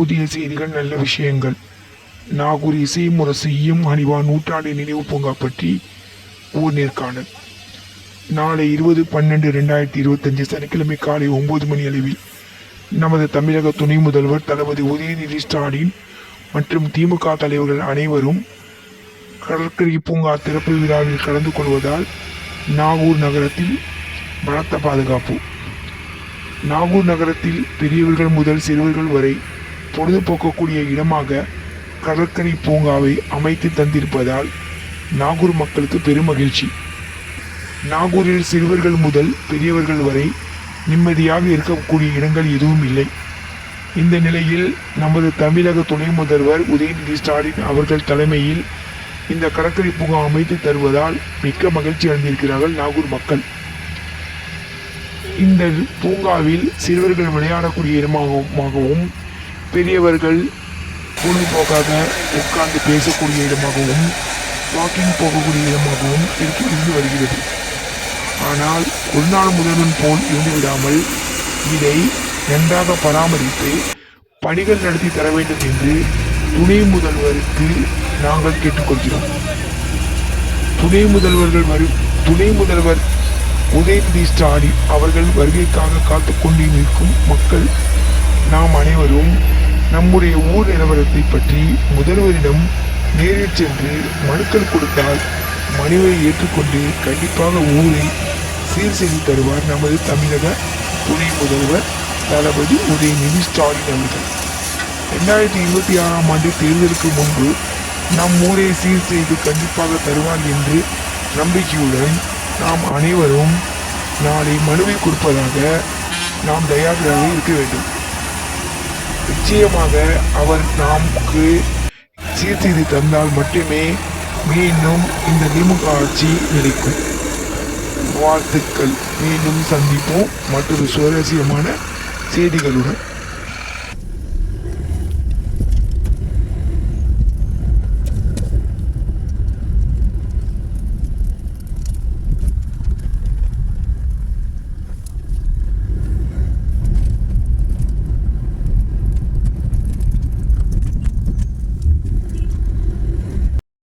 புதிய செய்திகள் நல்ல விஷயங்கள். நாகூர் இசை முரசையும் அணிவா நூற்றாண்டு நினைவு பூங்கா பற்றி ஊர் நேர்காணல். நாளை இருபது பன்னெண்டு ரெண்டாயிரத்தி இருபத்தஞ்சு சனிக்கிழமை காலை ஒன்பது மணி அளவில் நமது தமிழக துணை முதல்வர் தளபதி உதயநிதி ஸ்டாலின் மற்றும் திமுக தலைவர்கள் அனைவரும் கடற்கரை பூங்கா திறப்பு விழாவில் கலந்து கொள்வதால் நாகூர் நகரத்தில் பலத்த பாதுகாப்பு. நாகூர் நகரத்தில் பெரியவர்கள் முதல் சிறுவர்கள் வரை பொழுதுபோக்கக்கூடிய இடமாக கடற்கரை பூங்காவை அமைத்து தந்திருப்பதால் நாகூர் மக்களுக்கு பெரும் மகிழ்ச்சி நாகூரில் சிறுவர்கள் முதல் பெரியவர்கள் வரை நிம்மதியாக இருக்கக்கூடிய இடங்கள் எதுவும் இல்லை. இந்த நிலையில் நமது தமிழக துணை முதல்வர் உதயநிதி ஸ்டாலின் அவர்கள் தலைமையில் இந்த கடற்கரை பூங்கா அமைத்து தருவதால் மிக்க மகிழ்ச்சி அடைந்திருக்கிறார்கள் நாகூர் மக்கள். இந்த பூங்காவில் சிறுவர்கள் விளையாடக்கூடிய இடமாகவும் பெரியவர்கள் பொழுதுபோக்காக உட்கார்ந்து பேசக்கூடிய இடமாகவும் வாக்கிங் போகக்கூடிய இடமாகவும் இருக்கு இருந்து வருகிறது. ஆனால் ஒரு நாள் முதல்வன் போல் இருந்து விடாமல் இதை நன்றாக பராமரித்து பணிகள் நடத்தி தர வேண்டும் என்று துணை முதல்வருக்கு நாங்கள் கேட்டுக்கொள்கிறோம். துணை முதல்வர்கள் வரும் துணை முதல்வர் உதயநிதி ஸ்டாலின் அவர்கள் வருகைக்காக காத்து கொண்டு நிற்கும் மக்கள் நாம் அனைவரும் நம்முடைய ஊர் நிலவரத்தை பற்றி முதல்வரிடம் நேரில் சென்று மனுக்கள் கொடுத்தால் மனுவை ஏற்றுக்கொண்டு கண்டிப்பாக ஊரை சீர் செய்து தருவார் நமது தமிழக துணை முதல்வர் தளபதி உதயநிதி ஸ்டாலின் அவர்கள். ரெண்டாயிரத்தி இருபத்தி ஆறாம் ஆண்டு தேர்தலுக்கு முன்பு நம் ஊரை சீர் செய்து கண்டிப்பாக தருவார் என்று நம்பிக்கையுடன் நாம் அனைவரும் நாளை மனுவை கொடுப்பதாக நாம் தயாராக இருக்க வேண்டும். நிச்சயமாக அவர் நமக்கு சீர்செய்து தந்தால் மட்டுமே மீண்டும் இந்த திமுக ஆட்சி நிலைக்கும். வாழ்த்துக்கள். மீண்டும் சந்திப்போம். மற்றொரு சுவாரஸ்யமான செய்திகளுடன்.